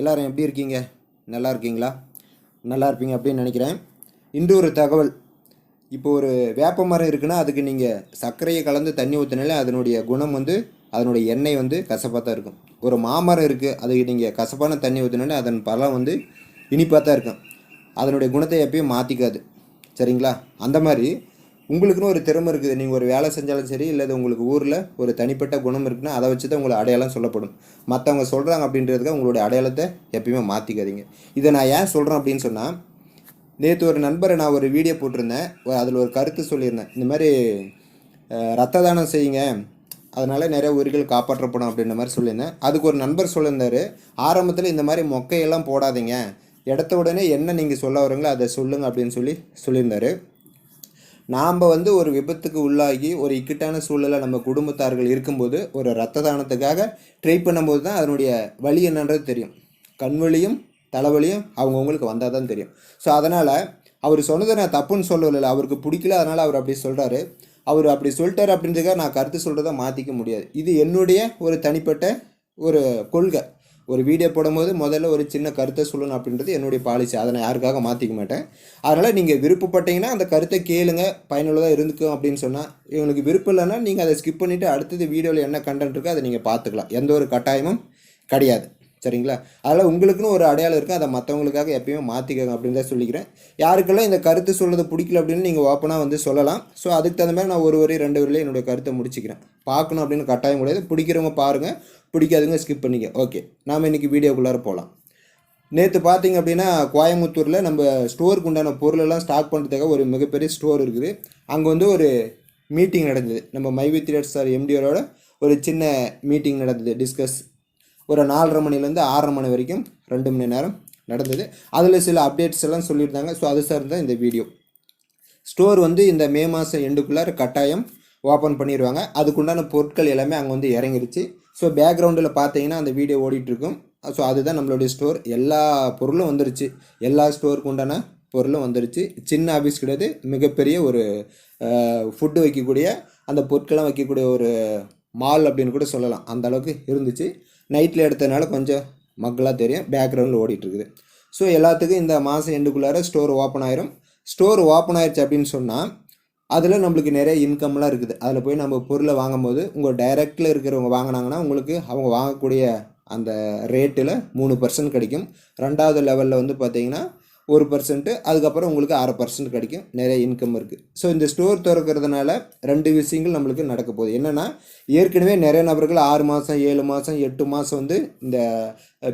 எல்லோரும் எப்படி இருக்கீங்க? நல்லா இருக்கீங்களா? நல்லா இருப்பீங்க அப்படின்னு நினைக்கிறேன். இன்று ஒரு தகவல். இப்போ ஒரு வேப்ப மரம் இருக்குன்னா அதுக்கு நீங்கள் சர்க்கரையை கலந்து தண்ணி ஊற்றினாலே அதனுடைய குணம் வந்து அதனுடைய எண்ணெய் வந்து கசப்பாக தான் இருக்கும். ஒரு மாமரம் இருக்குது அதுக்கு நீங்கள் கசப்பான தண்ணி ஊற்றினாலே அதன் பழம் வந்து இனிப்பாக தான் இருக்கும். அதனுடைய குணத்தை எப்பயும் மாற்றிக்காது சரிங்களா? அந்த மாதிரி உங்களுக்குன்னு ஒரு திறமை இருக்குது. நீங்கள் ஒரு வேலை செஞ்சாலும் சரி இல்லை உங்களுக்கு ஊரில் ஒரு தனிப்பட்ட குணம் இருக்குன்னா அதை வச்சு தான் உங்களை அடையாளம் சொல்லப்படும். மற்றவங்க சொல்கிறாங்க அப்படின்றதுக்கு உங்களுடைய அடையாளத்தை எப்பயுமே மாற்றிக்காதீங்க இதை நான் ஏன் சொல்கிறேன் அப்படின்னு சொன்னால் நேற்று ஒரு நண்பரை நான் ஒரு வீடியோ போட்டிருந்தேன். அதில் ஒரு கருத்து சொல்லியிருந்தேன். இந்த மாதிரி ரத்த தானம் செய்யுங்க. அதனால் நிறைய உயிர்கள் காப்பாற்றப்படும் அப்படின்ற மாதிரி சொல்லியிருந்தேன். அதுக்கு ஒரு நண்பர் சொல்லியிருந்தார். ஆரம்பத்தில் இந்த மாதிரி மொக்கையெல்லாம் போடாதீங்க. இடத்த உடனே என்ன நீங்கள் சொல்ல வரீங்களோ அதை சொல்லுங்கள் அப்படின்னு சொல்லி சொல்லியிருந்தாரு. நாம் வந்து ஒரு விபத்துக்கு உள்ளாகி ஒரு இக்கட்டான சூழலில் நம்ம குடும்பத்தார்கள் இருக்கும்போது ஒரு ரத்த தானத்துக்காக ட்ரை பண்ணும்போது தான் அதனுடைய வழி என்னன்றது தெரியும். கண்வழியும் தலைவலியும் அவங்கவுங்களுக்கு வந்தால் தான் தெரியும். ஸோ அதனால் அவர் சொன்னதை நான் தப்புன்னு சொல்லலை அவருக்கு பிடிக்கல அதனால் அவர் அப்படி சொல்கிறாரு அவர் அப்படி சொல்லிட்டார் அப்படின்றதுக்காக நான் கருத்து சொல்கிறத மாற்றிக்க முடியாது. இது என்னுடைய ஒரு தனிப்பட்ட ஒரு கொள்கை. ஒரு வீடியோ போடும்போது முதல்ல ஒரு சின்ன கருத்தை சொல்லணும் அப்படின்றது என்னுடைய பாலிசி அதை நான் யாருக்காக மாற்றிக்க மாட்டேன். அதனால் நீங்கள் விருப்பப்பட்டீங்கன்னா அந்த கருத்தை கேளுங்க பயனுள்ளதாக இருந்துக்கும் அப்படின்னு சொன்னால் இவங்களுக்கு விருப்பம் இல்லைன்னா நீங்கள் அதை ஸ்கிப் பண்ணிவிட்டு அடுத்தது வீடியோவில் என்ன கண்டென்ட் இருக்கோ அதை நீங்கள் பார்த்துக்கலாம். எந்த ஒரு கட்டாயமும் கிடையாது. சரிங்களா? அதனால் உங்களுக்குன்னு ஒரு அடையாளம் இருக்குது அதை மற்றவங்களுக்காக எப்பயுமே மாற்றிக்கோங்க அப்படின்னு தான் சொல்லிக்கிறேன். யாருக்கெல்லாம் இந்த கருத்து சொல்கிறது பிடிக்கல அப்படின்னு நீங்கள் ஓப்பனாக வந்து சொல்லலாம். ஸோ அதுக்கு தகுந்த மாதிரி நான் ஒரு வரி ரெண்டு வரையில என்னுடைய கருத்தை முடிச்சுக்கிறேன். பார்க்கணும் அப்படின்னு கட்டாயம் கிடையாது. பிடிக்கிறவங்க பாருங்கள் பிடிக்காதவங்க ஸ்கிப் பண்ணிக்க. ஓகே நாம் இன்றைக்கி வீடியோக்குள்ளார போகலாம் நேற்று பார்த்தீங்க அப்படின்னா கோயம்புத்தூரில் நம்ம ஸ்டோருக்கு உண்டான பொருளெல்லாம் ஸ்டாக் பண்ணுறதுக்காக ஒரு மிகப்பெரிய ஸ்டோர் இருக்குது. அங்கே வந்து ஒரு மீட்டிங் நடந்தது. நம்ம மைவி தியேட்டர் சார் எம்டிஆரோட ஒரு சின்ன மீட்டிங் நடந்தது. டிஸ்கஸ் ஒரு நாலரை மணிலேருந்து ஆறரை மணி வரைக்கும் ரெண்டு மணி நேரம் நடந்தது. அதில் சில அப்டேட்ஸ் எல்லாம் சொல்லியிருந்தாங்க. ஸோ அது சார் தான் இந்த வீடியோ ஸ்டோர் வந்து இந்த மே மாதம் எண்டுக்குள்ளார கட்டாயம் ஓப்பன் பண்ணிடுவாங்க அதுக்குண்டான பொருட்கள் எல்லாமே அங்கே வந்து இறங்கிருச்சு. ஸோ பேக்ரவுண்டில் பார்த்தீங்கன்னா அந்த வீடியோ ஓடிட்டுருக்கும். ஸோ அதுதான் நம்மளுடைய ஸ்டோர் எல்லா பொருளும் வந்துருச்சு. எல்லா ஸ்டோருக்கு உண்டான பொருளும் வந்துருச்சு. சின்ன ஆஃபீஸ் கிடையாது. மிகப்பெரிய ஒரு ஃபுட்டு வைக்கக்கூடிய அந்த பொருட்கள்லாம் வைக்கக்கூடிய ஒரு மால் அப்படின்னு கூட சொல்லலாம். அந்த அளவுக்கு இருந்துச்சு. நைட்டில் எடுத்ததுனால கொஞ்சம் மக்களாக தெரியும். பேக்ரவுண்டில் ஓடிட்டுருக்குது. ஸோ எல்லாத்துக்கும் இந்த மாதம் எண்டுக்குள்ளார ஸ்டோர் ஓப்பன் ஆயிரும். ஸ்டோர் ஓப்பன் ஆயிடுச்சு அப்படின்னு சொன்னால் அதில் நம்மளுக்கு நிறைய இன்கம்லாம் இருக்குது. அதில் போய் நம்ம பொருளை வாங்கும்போது உங்கள் டைரக்டில் இருக்கிறவங்க வாங்கினாங்கன்னா உங்களுக்கு அவங்க வாங்கக்கூடிய அந்த ரேட்டில் மூணு பர்சன்ட் கிடைக்கும். ரெண்டாவது லெவலில் வந்து பார்த்தீங்கன்னா ஒரு பர்சன்ட்டு அதுக்கப்புறம் உங்களுக்கு அரை பர்சன்ட் கிடைக்கும். நிறைய இன்கம் இருக்குது ஸோ இந்த ஸ்டோர் திறக்கிறதுனால ரெண்டு விஷயங்கள் நம்மளுக்கு நடக்க போகுது. என்னென்னா ஏற்கனவே நிறைய நபர்கள் ஆறு மாதம் ஏழு மாதம் எட்டு மாதம் வந்து இந்த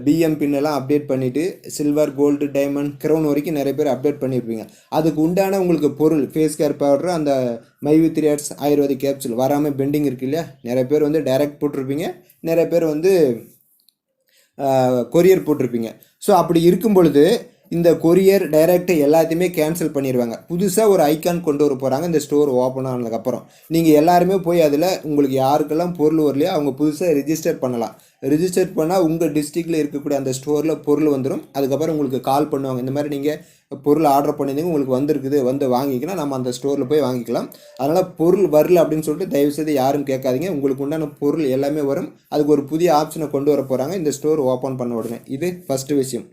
பிஎம் பின்னெல்லாம் அப்டேட் பண்ணிவிட்டு சில்வர் கோல்டு டைமண்ட் க்ரௌன் வரைக்கும் நிறைய பேர் அப்டேட் பண்ணியிருப்பீங்க அதுக்கு உண்டான உங்களுக்கு பொருள் ஃபேஸ் கேர் பவுடர் அந்த மைவி ஆர்ட்ஸ் ஆயுர்வேதிக் கேப்சூல் வராமல் பெண்டிங் இருக்கு இல்லையா? நிறைய பேர் வந்து டைரக்ட் போட்டிருப்பீங்க. நிறைய பேர் வந்து கொரியர் போட்டிருப்பீங்க. ஸோ அப்படி இருக்கும் பொழுது இந்த கொரியர் டைரக்ட் எல்லாத்தையுமே கேன்சல் பண்ணிடுவாங்க புதுசாக ஒரு ஐக்கான் கொண்டு வர போகிறாங்க இந்த ஸ்டோர் ஓப்பன் ஆனதுக்கப்புறம். நீங்கள் எல்லாருமே போய் அதில் உங்களுக்கு யாருக்கெல்லாம் பொருள் வரலையோ அவங்க புதுசாக ரிஜிஸ்டர் பண்ணலாம். ரிஜிஸ்டர் பண்ணால் உங்கள் டிஸ்ட்ரிக்டில் இருக்கக்கூடிய அந்த ஸ்டோரில் பொருள் வந்துடும் அதுக்கப்புறம் உங்களுக்கு கால் பண்ணுவாங்க. இந்த மாதிரி நீங்கள் பொருள் ஆர்டர் பண்ணியிருந்தீங்க உங்களுக்கு வந்திருக்குது வந்து வாங்கிக்கலாம் நம்ம அந்த ஸ்டோரில் போய் வாங்கிக்கலாம். அதனால் பொருள் வரல அப்படின்னு சொல்லிட்டு தயவுசெய்து யாரும் கேட்காதீங்க. உங்களுக்கு உண்டான பொருள் எல்லாமே வரும். அதுக்கு ஒரு புதிய ஆப்ஷனை கொண்டு வர போகிறாங்க இந்த ஸ்டோர் ஓப்பன் பண்ண உடனே. இது ஃபஸ்ட்டு விஷயம்.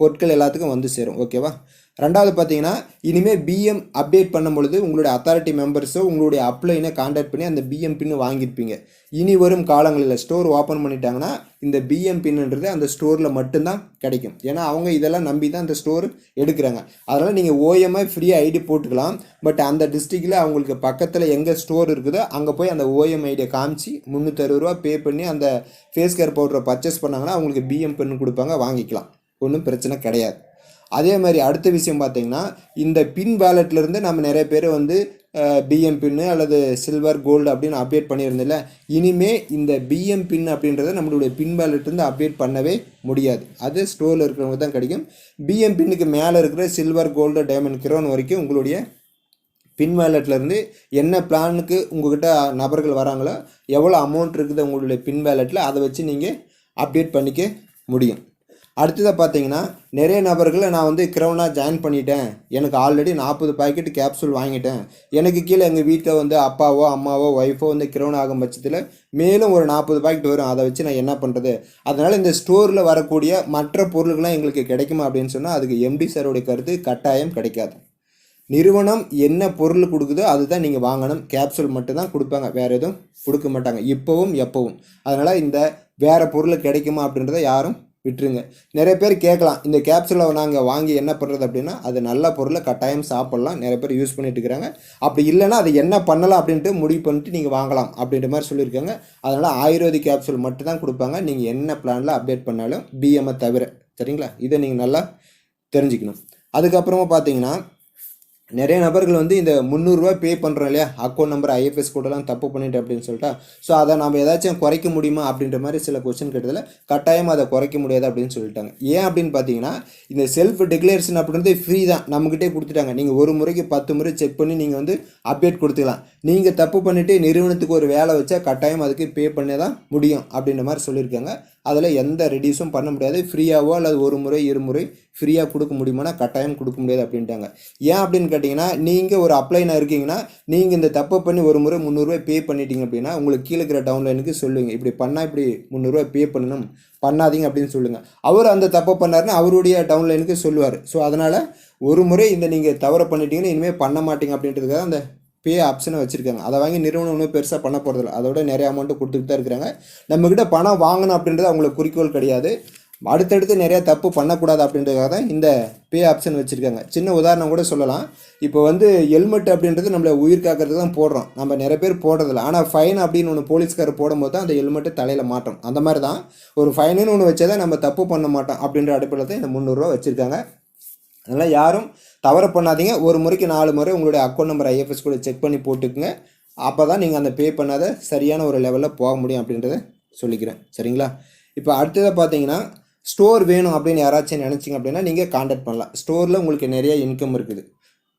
பொருட்கள் எல்லாத்துக்கும் வந்து சேரும். ஓகேவா ரெண்டாவது பார்த்தீங்கன்னா இனிமேல் பிஎம் அப்டேட் பண்ணும் பொழுது உங்களுடைய அத்தாரிட்டி மெம்பர்ஸோ உங்களுடைய அப்ளைனை காண்டாக்ட் பண்ணி அந்த பிஎம் பின்னு வாங்கியிருப்பீங்க. இனி வரும் காலங்களில் ஸ்டோர் ஓப்பன் பண்ணிட்டாங்கன்னா இந்த பிஎம் பின்னுன்றது அந்த ஸ்டோரில் மட்டும்தான் கிடைக்கும். ஏன்னா அவங்க இதெல்லாம் நம்பி தான் அந்த ஸ்டோர் எடுக்கிறாங்க. அதனால் நீங்கள் ஓஎம்ஐ ஃப்ரீயாக ஐடி போட்டுக்கலாம். பட் அந்த டிஸ்ட்ரிக்டில் அவங்களுக்கு பக்கத்தில் எங்கே ஸ்டோர் இருக்குதோ அங்கே போய் அந்த ஓஎம் ஐடியை காமிச்சு முந்நூற்றறுபது ரூபா பே பண்ணி அந்த ஃபேஸ் கேர் பவுடரை பர்ச்சேஸ் பண்ணாங்கன்னா அவங்களுக்கு பிஎம் பின்னு கொடுப்பாங்க வாங்கிக்கலாம். ஒன்றும் பிரச்சனை கிடையாது. அதே மாதிரி அடுத்த விஷயம் பார்த்தீங்கன்னா இந்த பின் வேலெட்லேருந்து நம்ம நிறைய பேர் வந்து பிஎம் பின்னு அல்லது சில்வர் கோல்டு அப்படின்னு அப்டேட் பண்ணியிருந்தில்ல இனிமே இந்த பிஎம் பின் அப்படின்றத நம்மளுடைய பின் வேலெட்லேருந்து அப்டேட் பண்ணவே முடியாது. அது ஸ்டோரில் இருக்கிறவங்க தான் கிடைக்கும். பிஎம் பின்னுக்கு மேலே இருக்கிற சில்வர் கோல்டு டைமண்ட் கிரோன் வரைக்கும் உங்களுடைய பின் வேலெட்லேருந்து என்ன பிளானுக்கு உங்கள்கிட்ட நபர்கள் வராங்களோ எவ்வளோ அமௌண்ட் இருக்குது உங்களுடைய பின் வேலெட்டில் அதை வச்சு நீங்கள் அப்டேட் பண்ணிக்க முடியும். அடுத்ததாக பார்த்தீங்கன்னா நிறைய நபர்களை நான் வந்து கிரௌனாக ஜாயின் பண்ணிட்டேன். எனக்கு ஆல்ரெடி நாற்பது பாக்கெட் கேப்சூல் வாங்கிட்டேன். எனக்கு கீழே எங்கள் வீட்டில் வந்து அப்பாவோ அம்மாவோ ஒய்ஃபோ வந்து கிரௌன் ஆகும் பட்சத்தில் மேலும் ஒரு நாற்பது பாக்கெட் வரும். அதை வச்சு நான் என்ன பண்ணுறது அதனால் இந்த ஸ்டோரில் வரக்கூடிய மற்ற பொருள்கள்லாம் எங்களுக்கு கிடைக்குமா அப்படின்னு சொன்னால் அதுக்கு எம்டி சாரோடைய கருத்து கட்டாயம் கிடைக்காது. நிறுவனம் என்ன பொருள் கொடுக்குதோ அதுதான் நீங்கள் வாங்கணும். கேப்சூல் மட்டும்தான் கொடுப்பாங்க. வேறு எதுவும் கொடுக்க மாட்டாங்க. இப்போவும் எப்போவும். அதனால் இந்த வேறு பொருள் கிடைக்குமா அப்படின்றத யாரும் விட்டுருங்க. நிறைய பேர் கேட்கலாம் இந்த கேப்சூலை நாங்கள் வாங்கி என்ன பண்ணுறது அப்படின்னா அது நல்ல பொருளை கட்டாயம் சாப்பிட்லாம். நிறைய பேர் யூஸ் பண்ணிட்டு இருக்கிறாங்க. அப்படி இல்லைன்னா அது என்ன பண்ணலாம் அப்படின்ட்டு முடிவு பண்ணிட்டு நீங்கள் வாங்கலாம் அப்படின்ற மாதிரி சொல்லியிருக்காங்க. அதனால் ஆயுர்வேதிக் கேப்சூல் மட்டும் தான் கொடுப்பாங்க. நீங்கள் என்ன பிளானில் அப்டேட் பண்ணாலும் பிஎம்ஐ தவிர. சரிங்களா? இதை நீங்கள் நல்லா தெரிஞ்சுக்கணும். அதுக்கப்புறமா பார்த்தீங்கன்னா நிறைய நபர்கள் வந்து இந்த முந்நூறுரூவா பே பண்ணுறோம் இல்லையா? அக்கௌண்ட் நம்பர் ஐஎஃப்எஸ் கோடெல்லாம் தப்பு பண்ணிட்டு அப்படின்னு சொல்லிட்டா ஸோ அதை நம்ம ஏதாச்சும் குறைக்க முடியுமா அப்படின்ற மாதிரி சில கொஸ்டின் கேட்டதில் கட்டாயம் அதை குறைக்க முடியாது அப்படின்னு சொல்லிட்டாங்க. ஏன் அப்படின்னு பார்த்தீங்கன்னா இந்த செல்ஃப் டிக்ளேரேஷன் அப்படின்றது ஃப்ரீ தான். நம்மக்கிட்டே கொடுத்துட்டாங்க. நீங்கள் ஒரு முறைக்கு பத்து முறை செக் பண்ணி நீங்கள் வந்து அப்டேட் கொடுத்துக்கலாம். நீங்கள் தப்பு பண்ணிவிட்டு நிறுவனத்துக்கு ஒரு வேலை வச்சா கட்டாயம் அதுக்கு பே பண்ண தான் முடியும் அப்படின்ற மாதிரி சொல்லியிருக்காங்க. அதில் எந்த ரெடியூஸும் பண்ண முடியாது. ஃப்ரீயாகவோ அல்லது ஒரு முறை இருமுறை ஃப்ரீயாக கொடுக்க முடியுமானா கட்டாயம் கொடுக்க முடியாது அப்படின்ட்டாங்க. ஏன் அப்படின்னு கேட்டிங்கன்னா நீங்கள் ஒரு அப்ளைனாக இருக்கீங்கன்னா நீங்கள் இந்த தப்பை பண்ணி ஒரு முறை முந்நூறுரூவா பே பண்ணிட்டீங்க அப்படின்னா உங்களுக்கு கீழே இருக்கிற டவுன்லைனுக்கு சொல்லுவீங்க இப்படி பண்ணால் இப்படி முந்நூறுரூவா பே பண்ணணும் பண்ணாதீங்க அப்படின்னு சொல்லுங்கள் அவர் அந்த தப்பை பண்ணாருன்னா அவருடைய டவுன்லைனுக்கு சொல்லுவார். ஸோ அதனால் ஒரு முறை இந்த நீங்கள் தவறை பண்ணிட்டீங்கன்னா இனிமேல் பண்ண மாட்டீங்க அப்படின்றதுக்காக அந்த பே ஆப்ஷனை வச்சுருக்காங்க. அதை வாங்கி நிறுவனம் ஒன்றும் பெருசாக பண்ண போகிறதில்ல அதோட நிறைய அமௌண்ட்டு கொடுத்துட்டு தான் இருக்கிறாங்க. நம்மக்கிட்ட பணம் வாங்கணும் அப்படின்றது அவங்களுக்கு குறிக்கோள் கிடையாது. அடுத்தடுத்து நிறையா தப்பு பண்ணக்கூடாது அப்படின்றதுக்காக தான் இந்த பே ஆப்ஷன் வச்சுருக்காங்க. சின்ன உதாரணம் கூட சொல்லலாம். இப்போ வந்து ஹெல்மெட் அப்படின்றது நம்மளை உயிர் காக்கிறதுக்கு தான் போடுறோம். நம்ம நிறைய பேர் போடுறதில்ல. ஆனால் ஃபைன் அப்படின்னு ஒன்று போலீஸ்கார் போடும்போது தான் அந்த ஹெல்மெட்டை தலையில் மாட்டோம். அந்த மாதிரி தான் ஒரு ஃபைனுன்னு ஒன்று வச்சா தான் நம்ம தப்பு பண்ண மாட்டோம் அப்படின்ற அடிப்படையில் தான் இந்த முந்நூறுரூவா வச்சுருக்காங்க. அதனால் யாரும் தவறு பண்ணாதீங்க. ஒரு முறைக்கு நாலு முறை உங்களுடைய அக்கௌண்ட் நம்பர் ஐஎஃப்எஸ் கூட செக் பண்ணி போட்டுக்குங்க. அப்போ தான் நீங்கள் அந்த பே பண்ணாத சரியான ஒரு லெவலில் போக முடியும் அப்படின்றத சொல்லிக்கிறேன். சரிங்களா? இப்போ அடுத்ததை பார்த்தீங்கன்னா ஸ்டோர் வேணும் அப்படின்னு யாராச்சும் நினச்சிங்க அப்படின்னா நீங்கள் காண்டாக்ட் பண்ணலாம். ஸ்டோரில் உங்களுக்கு நிறைய இன்கம் இருக்குது.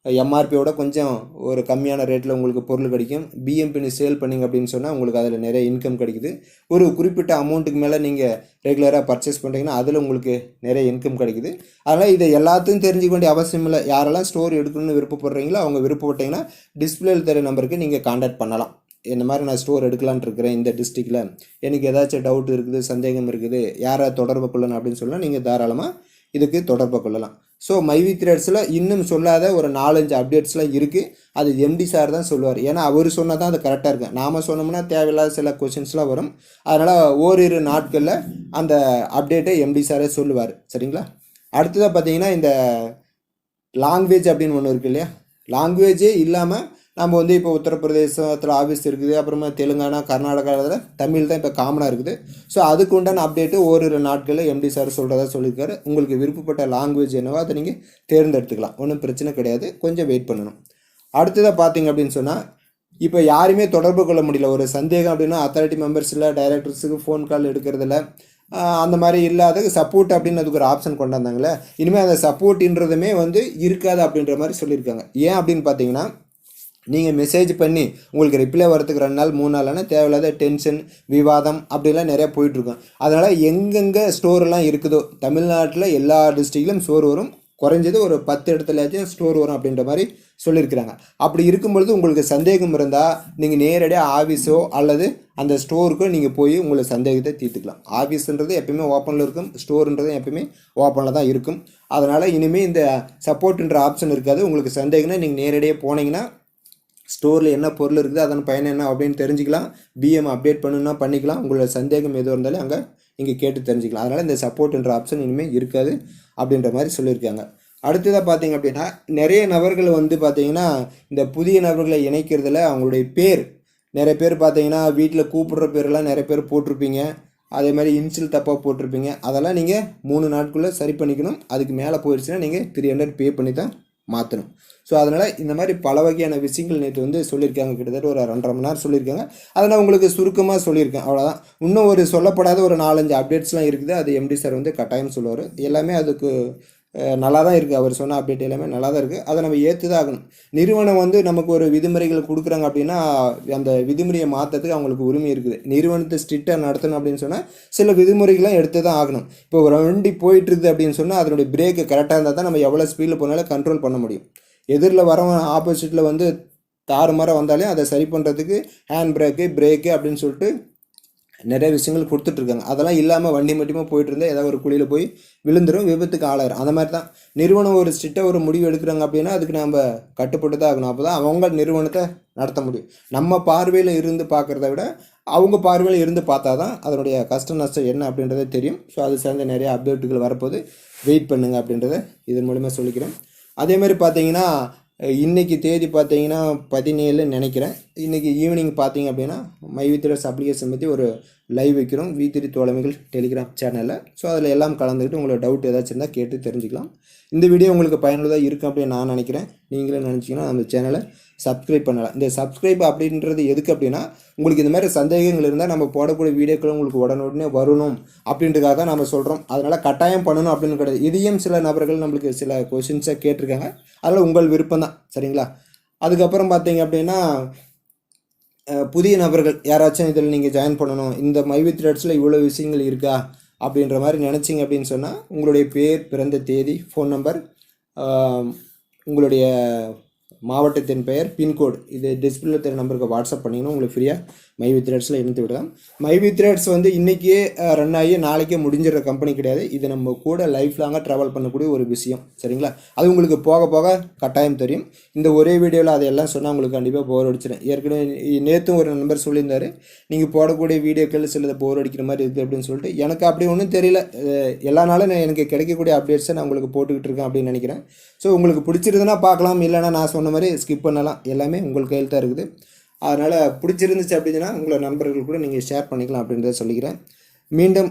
எம்ஆர்பியோட கொஞ்சம் ஒரு கம்மியான ரேட்டில் உங்களுக்கு பொருள் கிடைக்கும். பிஎம்பின்னு சேல் பண்ணிங்க அப்படின்னு சொன்னால் உங்களுக்கு அதில் நிறைய இன்கம் கிடைக்குது. ஒரு குறிப்பிட்ட அமௌண்ட்டுக்கு மேலே நீங்கள் ரெகுலராக பர்ச்சேஸ் பண்ணுறீங்கன்னா அதில் உங்களுக்கு நிறைய இன்கம் கிடைக்குது. அதனால் இதை எல்லாத்தையும் தெரிஞ்சுக்க வேண்டிய அவசியம் இல்லை. யாரெல்லாம் ஸ்டோர் எடுக்கணும்னு விருப்பப்படுறீங்களோ அவங்க விருப்பப்பட்டீங்கன்னா டிஸ்பிளேயில் தர நம்பருக்கு நீங்கள் காண்டாக்ட் பண்ணலாம். இந்த மாதிரி நான் ஸ்டோர் எடுக்கலான்ட்டு இருக்கிறேன் இந்த டிஸ்ட்ரிக்டில் எனக்கு ஏதாச்சும் டவுட் இருக்குது சந்தேகம் இருக்குது யாரை தொடர்பு கொள்ளணும் அப்படின்னு சொன்னால் நீங்கள் தாராளமாக இதுக்கு தொடர்பு கொள்ளலாம். ஸோ மைவி த்ரெட்ஸில் இன்னும் சொல்லாத ஒரு நாலஞ்சு அப்டேட்ஸ்லாம் இருக்குது அது எம்டி சார் தான் சொல்லுவார். ஏன்னா அவர் சொன்னால் தான் அது கரெக்டாக இருக்கும். நாம் சொன்னோம்னா தேவையில்லாத சில கொஷின்ஸ்லாம் வரும். அதனால் ஓரிரு நாட்களில் அந்த அப்டேட்டை எம்டி சாரே சொல்லுவார். சரிங்களா? அடுத்ததாக பார்த்தீங்கன்னா இந்த லாங்குவேஜ் அப்படின்னு ஒன்று இருக்கு இல்லையா? லாங்குவேஜே இல்லாமல் நம்ம வந்து இப்போ உத்தரப்பிரதேசத்தில் ஆஃபீஸ் இருக்குது அப்புறமா தெலுங்கானா கர்நாடகாவில் தமிழ் தான் இப்போ காமனாக இருக்குது. ஸோ அதுக்கு உண்டான அப்டேட்டு ஓரிரு நாட்களில் எம்டி சார் சொல்கிறதா சொல்லியிருக்காரு. உங்களுக்கு விருப்பப்பட்ட லாங்குவேஜ் என்னவோ அதை நீங்கள் தேர்ந்தெடுத்துக்கலாம். ஒன்றும் பிரச்சனை கிடையாது. கொஞ்சம் வெயிட் பண்ணணும். அடுத்ததாக பார்த்தீங்க அப்படின்னு சொன்னால் இப்போ யாருமே தொடர்பு கொள்ள முடியல. ஒரு சந்தேகம் அப்படின்னா அத்தாரிட்டி மெம்பர்ஸில் டைரக்டர்ஸுக்கு ஃபோன் கால் எடுக்கிறதில்ல. அந்த மாதிரி இல்லாத சப்போர்ட் அப்படின்னு அதுக்கு ஒரு ஆப்ஷன் கொண்டு வந்தாங்களே இனிமேல் அந்த சப்போர்ட்ன்றதுமே வந்து இருக்காது அப்படின்ற மாதிரி சொல்லியிருக்காங்க. ஏன் அப்படின்னு பார்த்தீங்கன்னா நீங்கள் மெசேஜ் பண்ணி உங்களுக்கு ரிப்ளை வரதுக்கு ரெண்டு நாள் மூணு நாள்னா தேவையில்லாத டென்ஷன் விவாதம் அப்படிலாம் நிறையா போயிட்டுருக்கும் அதனால் எங்கெங்கே ஸ்டோர்லாம் இருக்குதோ தமிழ்நாட்டில் எல்லா டிஸ்ட்ரிக்ட்லையும் ஸ்டோர் வரும். குறைஞ்சது ஒரு பத்து இடத்துலயாச்சும் ஸ்டோர் வரும் அப்படின்ற மாதிரி சொல்லியிருக்கிறாங்க. அப்படி இருக்கும்பொழுது உங்களுக்கு சந்தேகம் இருந்தால் நீங்கள் நேரடியாக ஆஃபீஸோ அல்லது அந்த ஸ்டோருக்கோ நீங்கள் போய் உங்களை சந்தேகத்தை தீர்த்துக்கலாம். ஆஃபீஸுன்றது எப்பயுமே ஓப்பனில் இருக்கும். ஸ்டோருன்றது எப்பயுமே ஓப்பனில் தான் இருக்கும். அதனால் இனிமேல் இந்த சப்போர்ட்டுன்ற ஆப்ஷன் இருக்காது. உங்களுக்கு சந்தேகம்னா நீங்கள் நேரடியாக போனீங்கன்னா ஸ்டோரில் என்ன பொருள் இருக்குது அதன் பயன் என்ன அப்படின்னு தெரிஞ்சுக்கலாம். பிஎம் அப்டேட் பண்ணுன்னா பண்ணிக்கலாம். உங்களோட சந்தேகம் எதுவும் இருந்தாலும் அங்கே இங்கே கேட்டு தெரிஞ்சுக்கலாம். அதனால் இந்த சப்போர்ட்ன்ற ஆப்ஷன் இனிமேல் இருக்காது அப்படின்ற மாதிரி சொல்லியிருக்காங்க. அடுத்ததாக பார்த்தீங்க அப்படின்னா நிறைய நபர்கள் வந்து பார்த்தீங்கன்னா இந்த புதிய நபர்களை இணைக்கிறதுல அவங்களுடைய பேர். நிறைய பேர் பார்த்தீங்கன்னா வீட்டில் கூப்பிடுற பேரெல்லாம் நிறைய பேர் போட்டிருப்பீங்க. அதே மாதிரி இன்சில் தப்பாக போட்டிருப்பீங்க. அதெல்லாம் நீங்கள் மூணு நாட்குள்ளே சரி பண்ணிக்கணும். அதுக்கு மேலே போயிடுச்சுன்னா நீங்கள் த்ரீ ஹண்ட்ரட் பே பண்ணி தான் மாற்றணும் ஸோ அதனால் இந்த மாதிரி பல வகையான விஷயங்கள் நேற்று வந்து சொல்லியிருக்காங்க. கிட்டத்தட்ட ஒரு ரெண்டரை மணி நேரம் சொல்லியிருக்காங்க. அதை நான் உங்களுக்கு சுருக்கமாக சொல்லியிருக்கேன். அவ்வளோதான் இன்னும் ஒரு சொல்லப்படாத ஒரு நாலஞ்சு அப்டேட்ஸ்லாம் இருக்குது. அது எம்டி சார் வந்து கட்டாயம் சொல்லுவார். எல்லாமே அதுக்கு நல்லா தான் இருக்குது அவர் சொன்ன அப்டேட் எல்லாமே நல்லா தான் இருக்குது அதை நம்ம ஏற்று தான் ஆகணும். நிறுவனம் வந்து நமக்கு ஒரு விதிமுறைகள் கொடுக்குறாங்க அப்படின்னா அந்த விதிமுறையை மாற்றத்துக்கு அவங்களுக்கு உரிமை இருக்குது. நிறுவனத்தை ஸ்ட்ரிக்டாக நடத்தணும் அப்படின்னு சொன்னால் சில விதிமுறைகள்லாம் எடுத்து தான் ஆகணும். இப்போ ஒரு வண்டி போயிட்டுருக்குது அப்படின்னு சொன்னால் அதனுடைய பிரேக்கு கரெக்டாக இருந்தால் தான் நம்ம எவ்வளோ ஸ்பீடில் போனாலும் கண்ட்ரோல் பண்ண முடியும். எதிரில் வரவன் ஆப்போசிட்டில் வந்து தாறுமாற வந்தாலே அதை சரி பண்ணுறதுக்கு ஹேண்ட் பிரேக்கு பிரேக்கு அப்படின்னு சொல்லிட்டு நிறைய விஷயங்கள் கொடுத்துட்ருக்காங்க. அதெல்லாம் இல்லாமல் வண்டி மட்டுமே போயிட்டு இருந்தால் ஏதாவது ஒரு குழியில் போய் விழுந்துரும் விபத்துக்கு ஆளாயிரும். அந்த மாதிரி தான். நிறுவனம் ஒரு ஸ்ட்ரிக்டாக ஒரு முடிவு எடுக்கிறாங்க அப்படின்னா அதுக்கு நம்ம கட்டுப்பட்டு தான் ஆகணும். அப்போ தான் அவங்க நிறுவனத்தை நடத்த முடியும். நம்ம பார்வையில் இருந்து பார்க்குறத விட அவங்க பார்வையில் இருந்து பார்த்தா தான் அதனுடைய கஷ்ட நஷ்டம் என்ன அப்படின்றதே தெரியும். ஸோ அது சார்ந்த நிறைய அப்டேட்டுகள் வரப்போது வெயிட் பண்ணுங்க அப்படின்றத இதன் மூலிமா சொல்லிக்கிறேன். அதே மாதிரி பார்த்தீங்கன்னா இன்றைக்கி தேதி பார்த்தீங்கன்னா பதினேழு நினைக்கிறேன். இன்றைக்கி ஈவினிங் பார்த்தீங்க அப்படின்னா மை வித்ரஸ் அப்ளிகேஷன் பற்றி ஒரு லைவ் வைக்கிறோம். வீத்திரி தோழமைகள் டெலிகிராம் சேனலில் ஸோ அதில் எல்லாம் கலந்துக்கிட்டு உங்களோட டவுட் ஏதாச்சும் இருந்தால் கேட்டு தெரிஞ்சுக்கலாம். இந்த வீடியோ உங்களுக்கு பயனுள்ளதாக இருக்கும் அப்படின்னு நான் நினைக்கிறேன். நீங்களும் நினச்சிங்கன்னா அந்த சேனலை சப்ஸ்கிரைப் பண்ணலாம் இந்த சப்ஸ்கிரைப் அப்படின்றது எதுக்கு அப்படின்னா உங்களுக்கு இந்த மாதிரி சந்தேகங்கள் இருந்தால் நம்ம போடக்கூடிய வீடியோக்கள் உங்களுக்கு உடனுடனே வரணும் அப்படின்றதுக்காக தான் நம்ம சொல்கிறோம் அதனால் கட்டாயம் பண்ணணும் அப்படின்னு கிடையாது. இதையும் சில நபர்கள் நம்மளுக்கு சில கொஷின்ஸை கேட்டிருக்காங்க. அதில் உங்கள் விருப்பம் தான். சரிங்களா? அதுக்கப்புறம் பார்த்தீங்க அப்படின்னா புதிய நபர்கள் யாராச்சும் இதில் நீங்கள் ஜாயின் பண்ணணும். இந்த மைவித் த்ரெட்ஸில் இவ்வளோ விஷயங்கள் இருக்கா? அப்படின்ற மாதிரி நினச்சிங்க அப்படின்னு சொன்னால் உங்களுடைய பேர் பிறந்த தேதி ஃபோன் நம்பர் உங்களுடைய மாவட்டத்தின் பெயர் பின்கோடு இது டிஸ்பிளே தெரிய நம்பருக்கு வாட்ஸ்அப் பண்ணிங்கன்னா உங்களுக்கு ஃப்ரீயாக மை வித்ரேட்ஸில் இணைத்து விடலாம். மை வித்ரேட்ஸ் வந்து இன்றைக்கே ரன் ஆகி நாளைக்கே முடிஞ்சிடுற கம்பெனி கிடையாது. இது நம்ம கூட லைஃப் லாங்காக ட்ராவல் பண்ணக்கூடிய ஒரு விஷயம். சரிங்களா? அது உங்களுக்கு போக போக கட்டாயம் தெரியும். இந்த ஒரே வீடியோவில் அதையெல்லாம் சொன்னால் உங்களுக்கு கண்டிப்பாக போர் அடிச்சிடும் ஏற்கனவே நேற்றும் ஒரு நண்பர் சொல்லியிருந்தாரு. நீங்கள் போடக்கூடிய வீடியோக்கள் சிலது போர் அடிக்கிற மாதிரி இருக்குது அப்படின்னு சொல்லிட்டு எனக்கு அப்படி ஒன்றும் தெரியல. எல்லா நாளும் நான் எனக்கு கிடைக்கக்கூடிய அப்டேட்ஸை நான் உங்களுக்கு போட்டுக்கிட்டு இருக்கேன் அப்படின்னு நினைக்கிறேன். ஸோ உங்களுக்கு பிடிச்சிருந்தனா பார்க்கலாம். இல்லைனா நான் சொன்ன மாதிரி ஸ்கிப் பண்ணலாம். எல்லாமே உங்கள் கையில் தான் இருக்குது. அதனால் பிடிச்சிருந்துச்சு அப்படின்னா உங்களை நண்பர்கள் கூட நீங்கள் ஷேர் பண்ணிக்கலாம் அப்படின்றத சொல்லிக்கிறேன். மீண்டும்